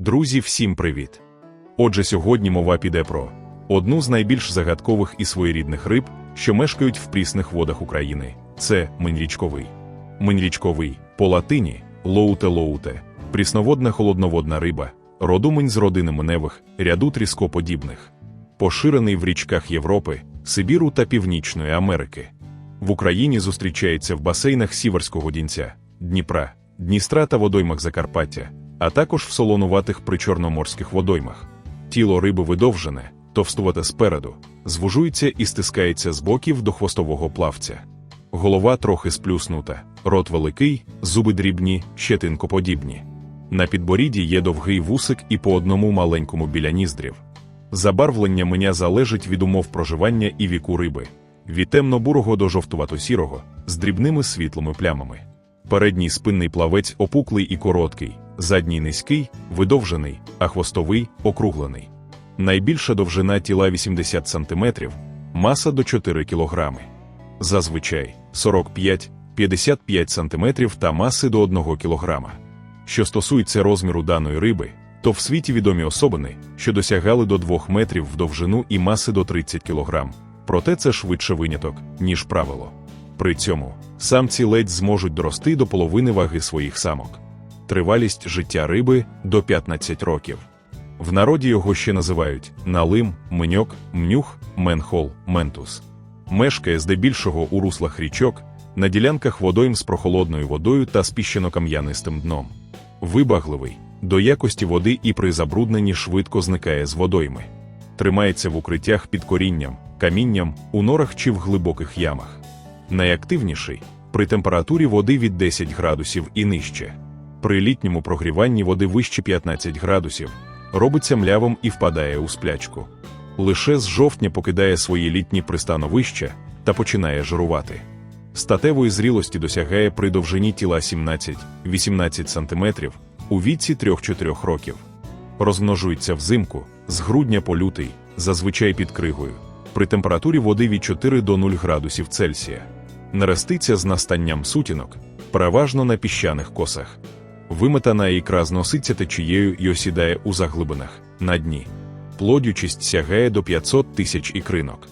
Друзі, всім привіт! Отже, сьогодні мова піде про одну з найбільш загадкових і своєрідних риб, що мешкають в прісних водах України. Це миньрічковий. Миньрічковий по латині лоуте-лоуте, прісноводна холодноводна риба, роду минь з родини миневих, ряду тріскоподібних, поширений в річках Європи, Сибіру та Північної Америки. В Україні зустрічається в басейнах Сіверського Дінця, Дніпра, Дністра та водоймах Закарпаття, а також в солонуватих причорноморських водоймах. Тіло риби видовжене, товстувате спереду, звужується і стискається з боків до хвостового плавця. Голова трохи сплюснута, рот великий, зуби дрібні, щетинкоподібні. На підборідді є довгий вусик і по одному маленькому біля ніздрів. Забарвлення меня залежить від умов проживання і віку риби, від темно-бурого до жовтувато-сірого, з дрібними світлими плямами. Передній спинний плавець опуклий і короткий, задній низький, видовжений, а хвостовий округлений. Найбільша довжина тіла 80 см, маса до 4 кг. Зазвичай 45-55 см та маси до 1 кг. Що стосується розміру даної риби, то в світі відомі особини, що досягали до 2 метрів в довжину і маси до 30 кг. Проте це швидше виняток, ніж правило. При цьому самці ледь зможуть дорости до половини ваги своїх самок. Тривалість життя риби до 15 років. В народі його ще називають налим, меньок, мнюх, менхол, ментус. Мешкає здебільшого у руслах річок, на ділянках водойм з прохолодною водою та з піщано-кам'янистим дном. Вибагливий, до якості води і при забрудненні швидко зникає з водойми. Тримається в укриттях під корінням, камінням, у норах чи в глибоких ямах. Найактивніший при температурі води від 10 градусів і нижче. При літньому прогріванні води вище 15 градусів, робиться млявим і впадає у сплячку. Лише з жовтня покидає свої літні пристановища та починає жирувати. Статевої зрілості досягає при довжині тіла 17-18 см у віці 3-4 років. Розмножується взимку з грудня по лютий, зазвичай під кригою, при температурі води від 4 до 0 градусів Цельсія. Нереститься з настанням сутінок, переважно на піщаних косах. Виметана ікра зноситься течією і осідає у заглибинах на дні. Плодючість сягає до 500 тисяч ікринок.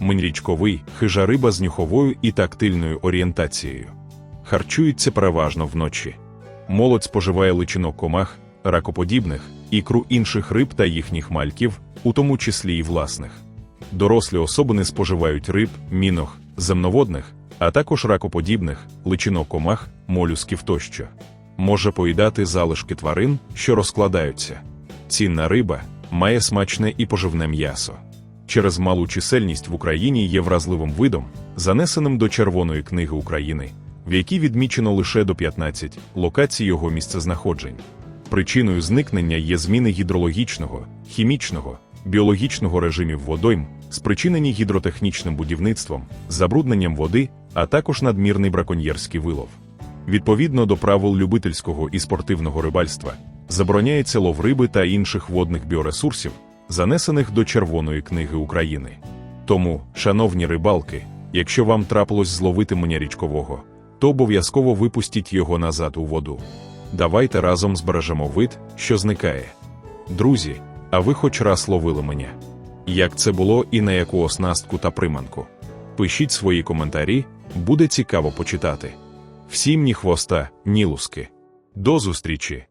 Миньрічковий хижа риба з нюховою і тактильною орієнтацією. Харчується переважно вночі. Молодь споживає личинок комах, ракоподібних, ікру інших риб та їхніх мальків, у тому числі і власних. Дорослі особини споживають риб, міног, земноводних, а також ракоподібних, личинок комах, молюсків тощо. Може поїдати залишки тварин, що розкладаються. Цінна риба має смачне і поживне м'ясо. Через малу чисельність в Україні є вразливим видом, занесеним до Червоної книги України, в якій відмічено лише до 15 локацій його місцезнаходжень. Причиною зникнення є зміни гідрологічного, хімічного, біологічного режимів водойм, спричинені гідротехнічним будівництвом, забрудненням води, а також надмірний браконьєрський вилов. Відповідно до правил любительського і спортивного рибальства, забороняється лов риби та інших водних біоресурсів, занесених до Червоної книги України. Тому, шановні рибалки, якщо вам трапилось зловити мене річкового, то обов'язково випустіть його назад у воду. Давайте разом збережемо вид, що зникає. Друзі, а ви хоч раз ловили мене? Як це було і на яку оснастку та приманку? Пишіть свої коментарі, буде цікаво почитати. Всім ні хвоста, ні луски. До зустрічі!